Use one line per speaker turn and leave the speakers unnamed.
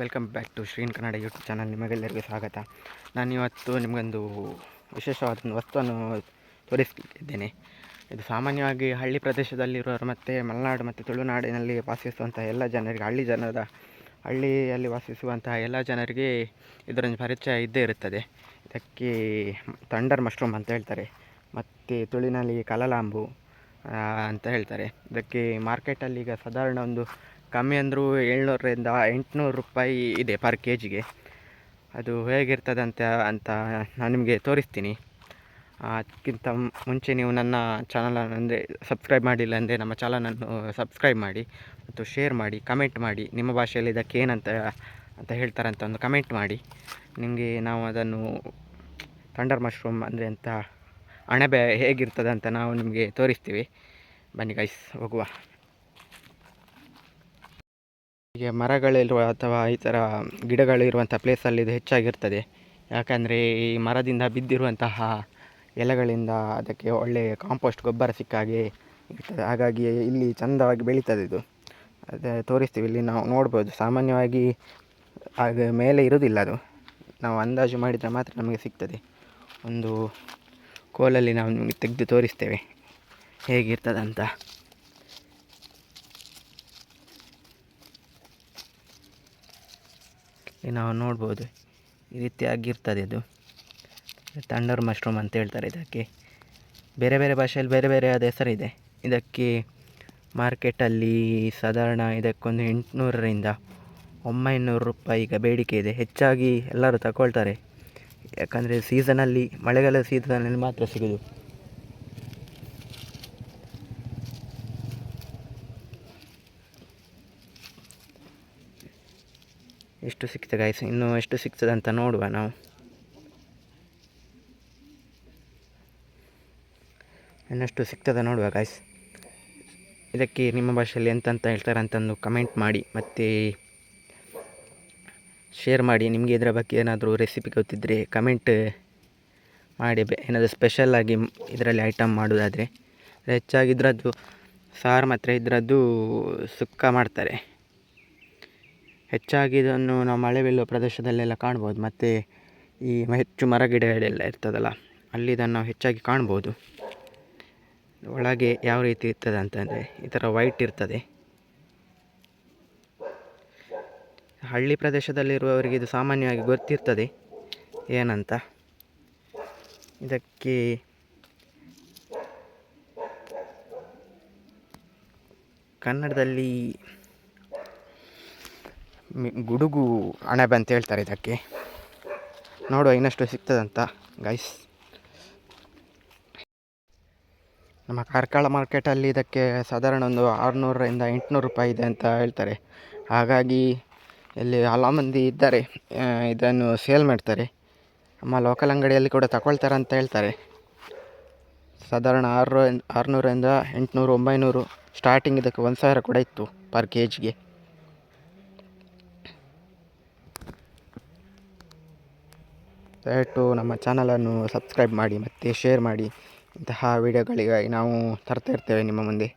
Welcome back to Shreen Kannada YouTube channel ನಿಮಗೆಲ್ಲರಿಗೂ ಸ್ವಾಗತ. ನಾನು ಇವತ್ತು ನಿಮಗೊಂದು ವಿಶೇಷವಾದ ಒಂದು ವಸ್ತುವನ್ನು ತೋರಿಸ್ತಿದ್ದೇನೆ. ಇದು ಸಾಮಾನ್ಯವಾಗಿ ಹಳ್ಳಿ ಪ್ರದೇಶದಲ್ಲಿರುವವರು ಮತ್ತು ಮಲೆನಾಡು ಮತ್ತು ತುಳುನಾಡಿನಲ್ಲಿ ವಾಸಿಸುವಂಥ ಎಲ್ಲ ಜನರಿಗೆ, ಹಳ್ಳಿ ಜನರ ಹಳ್ಳಿಯಲ್ಲಿ ವಾಸಿಸುವಂತಹ ಎಲ್ಲ ಜನರಿಗೆ ಇದರೊಂದು ಪರಿಚಯ ಇದ್ದೇ ಇರುತ್ತದೆ. ಇದಕ್ಕೆ ತಂಡರ್ ಮಶ್ರೂಮ್ ಅಂತ ಹೇಳ್ತಾರೆ. ಮತ್ತು ತುಳಿನಲ್ಲಿ ಕಲಲಾಂಬು ಅಂತ ಹೇಳ್ತಾರೆ. ಇದಕ್ಕೆ ಮಾರ್ಕೆಟಲ್ಲಿ ಈಗ ಸಾಧಾರಣ ಒಂದು ಕಮ್ಮಿ ಅಂದರೂ ಏಳ್ನೂರರಿಂದ ಎಂಟುನೂರು ರೂಪಾಯಿ ಇದೆ ಪರ್ ಕೆ ಜಿಗೆ ಅದು ಹೇಗಿರ್ತದೆ ಅಂತ ಅಂತ ನಾನು ನಿಮಗೆ ತೋರಿಸ್ತೀನಿ. ಅದಕ್ಕಿಂತ ಮುಂಚೆ ನೀವು ನನ್ನ ಚಾನಲನ್ನು ಅಂದರೆ ಸಬ್ಸ್ಕ್ರೈಬ್ ಮಾಡಿಲ್ಲ ಅಂದರೆ ನಮ್ಮ ಚಾನಲನ್ನು ಸಬ್ಸ್ಕ್ರೈಬ್ ಮಾಡಿ ಮತ್ತು ಶೇರ್ ಮಾಡಿ ಕಮೆಂಟ್ ಮಾಡಿ, ನಿಮ್ಮ ಭಾಷೆಯಲ್ಲಿ ಇದಕ್ಕೆ ಏನಂತ, ಅಂತ ಹೇಳ್ತಾರೆ ಅಂತ ಒಂದು ಕಮೆಂಟ್ ಮಾಡಿ. ನಿಮಗೆ ನಾವು ಅದನ್ನು ಥಂಡರ್ ಮಶ್ರೂಮ್ ಅಂದರೆ ಅಂತ ಅಣಬೆ ಹೇಗಿರ್ತದೆ ಅಂತ ನಾವು ನಿಮಗೆ ತೋರಿಸ್ತೀವಿ. ಬನ್ನಿ ಗೈಸ್ ಹೋಗುವ. ಹೀಗೆ ಮರಗಳಿರುವ ಅಥವಾ ಈ ಥರ ಗಿಡಗಳಿರುವಂಥ ಪ್ಲೇಸಲ್ಲಿ ಇದು ಹೆಚ್ಚಾಗಿರ್ತದೆ. ಯಾಕಂದರೆ ಈ ಮರದಿಂದ ಬಿದ್ದಿರುವಂತಹ ಎಲೆಗಳಿಂದ ಅದಕ್ಕೆ ಒಳ್ಳೆಯ ಕಾಂಪೋಸ್ಟ್ ಗೊಬ್ಬರ ಸಿಕ್ಕ ಹಾಗೆ ಇರ್ತದೆ. ಹಾಗಾಗಿ ಇಲ್ಲಿ ಚಂದವಾಗಿ ಬೆಳೀತದೆ ಇದು. ಅದೇ ತೋರಿಸ್ತೀವಿ, ಇಲ್ಲಿ ನಾವು ನೋಡ್ಬೋದು. ಸಾಮಾನ್ಯವಾಗಿ ಆಗ ಮೇಲೆ ಇರುವುದಿಲ್ಲ ಅದು. ನಾವು ಅಂದಾಜು ಮಾಡಿದರೆ ಮಾತ್ರ ನಮಗೆ ಸಿಗ್ತದೆ. ಒಂದು ಕೋಲಲ್ಲಿ ನಾವು ನಿಮಗೆ ತೆಗೆದು ತೋರಿಸ್ತೇವೆ. ಹೇಗಿರ್ತದಂತ. ನಾವು ನೋಡ್ಬೋದು. ಈ ರೀತಿಯಾಗಿರ್ತದೆ ಇದು ತಂಡರ್ ಮಶ್ರೂಮ್ ಅಂತ ಹೇಳ್ತಾರೆ ಇದಕ್ಕೆ. ಬೇರೆ ಬೇರೆ ಭಾಷೆಯಲ್ಲಿ ಬೇರೆ ಬೇರೆ ಆದ ಹೆಸರಿದೆ. ಇದಕ್ಕೆ ಮಾರ್ಕೆಟಲ್ಲಿ ಸಾಧಾರಣ ಇದಕ್ಕೊಂದು ಎಂಟುನೂರರಿಂದ ಒಂಬೈನೂರು ರೂಪಾಯಿ ಈಗ ಬೇಡಿಕೆ ಇದೆ. ಹೆಚ್ಚಾಗಿ ಎಲ್ಲರೂ ತಗೊಳ್ತಾರೆ. ಯಾಕಂದರೆ ಸೀಸನಲ್ಲಿ ಮಳೆಗಾಲದ ಸೀಸನಲ್ಲಿ ಮಾತ್ರ ಸಿಗೋದು. ಎಷ್ಟು ಸಿಗ್ತದೆ ಗಾಯ್ಸ್ ಇನ್ನೂ ಎಷ್ಟು ಸಿಗ್ತದೆ ಅಂತ ನೋಡುವ ನಾವು. ಇನ್ನಷ್ಟು ಸಿಗ್ತದೆ ನೋಡುವ ಗಾಯ್ಸ್ ಇದಕ್ಕೆ ನಿಮ್ಮ ಭಾಷೆಯಲ್ಲಿ ಎಂತಂತ ಹೇಳ್ತಾರೆ ಅಂತಂದು ಕಮೆಂಟ್ ಮಾಡಿ, ಮತ್ತು ಶೇರ್ ಮಾಡಿ. ನಿಮಗೆ ಇದರ ಬಗ್ಗೆ ಏನಾದರೂ ರೆಸಿಪಿ ಗೊತ್ತಿದ್ದರೆ ಕಮೆಂಟ್ ಮಾಡಿ. ಏನಾದರೂ ಸ್ಪೆಷಲ್ಲಾಗಿ ಇದರಲ್ಲಿ ಐಟಮ್ ಮಾಡೋದಾದರೆ, ಹೆಚ್ಚಾಗಿ ಇದರದ್ದು ಸಾರು ಮಾತ್ರ, ಇದರದ್ದು ಸುಕ್ಕ ಮಾಡ್ತಾರೆ. ಹೆಚ್ಚಾಗಿ ಇದನ್ನು ನಾವು ಮಳೆ ಬೀಳುವ ಪ್ರದೇಶದಲ್ಲೆಲ್ಲ ಕಾಣ್ಬೋದು. ಮತ್ತು ಈ ಹೆಚ್ಚು ಮರಗಿಡಗಳೆಲ್ಲ ಇರ್ತದಲ್ಲ ಅಲ್ಲಿ ಇದನ್ನು ನಾವು ಹೆಚ್ಚಾಗಿ ಕಾಣ್ಬೋದು. ಒಳಗೆ ಯಾವ ರೀತಿ ಇರ್ತದೆ ಅಂತಂದರೆ ಈ ಥರ ವೈಟ್ ಇರ್ತದೆ. ಹಳ್ಳಿ ಪ್ರದೇಶದಲ್ಲಿರುವವರಿಗೆ ಇದು ಸಾಮಾನ್ಯವಾಗಿ ಗೊತ್ತಿರ್ತದೆ. ಏನಂತ? ಇದಕ್ಕೆ ಕನ್ನಡದಲ್ಲಿ ಗುಡುಗು ಅಣಬೆ ಅಂತ ಹೇಳ್ತಾರೆ ಇದಕ್ಕೆ. ನೋಡುವ ಇನ್ನಷ್ಟು ಸಿಗ್ತದಂತ ಗೈಸ್ ನಮ್ಮ ಕಾರ್ಕಳ ಮಾರ್ಕೆಟಲ್ಲಿ ಇದಕ್ಕೆ ಸಾಧಾರಣ ಒಂದು ಆರುನೂರರಿಂದ ಎಂಟುನೂರು ರೂಪಾಯಿ ಇದೆ ಅಂತ ಹೇಳ್ತಾರೆ. ಹಾಗಾಗಿ ಇಲ್ಲಿ ಹಲವು ಮಂದಿ ಇದ್ದಾರೆ ಇದನ್ನು ಸೇಲ್ ಮಾಡ್ತಾರೆ. ನಮ್ಮ ಲೋಕಲ್ ಅಂಗಡಿಯಲ್ಲಿ ಕೂಡ ತಗೊಳ್ತಾರೆ ಅಂತ ಹೇಳ್ತಾರೆ. ಸಾಧಾರಣ ಆರು ಆರುನೂರಿಂದ ಎಂಟುನೂರು, ಒಂಬೈನೂರು ಸ್ಟಾರ್ಟಿಂಗ್ ಇದಕ್ಕೆ ಒಂದು ಸಾವಿರ ಕೂಡ ಇತ್ತು ಪರ್ ಕೆ ಜಿಗೆ ದಯವಿಟ್ಟು ನಮ್ಮ ಚಾನಲನ್ನು ಸಬ್ಸ್ಕ್ರೈಬ್ ಮಾಡಿ ಮತ್ತು ಶೇರ್ ಮಾಡಿ ಇಂತಹ ವೀಡಿಯೋಗಳಿಗಾಗಿ ನಾವು ತರ್ತಾ ಇರ್ತೇವೆ ನಿಮ್ಮ ಮುಂದೆ.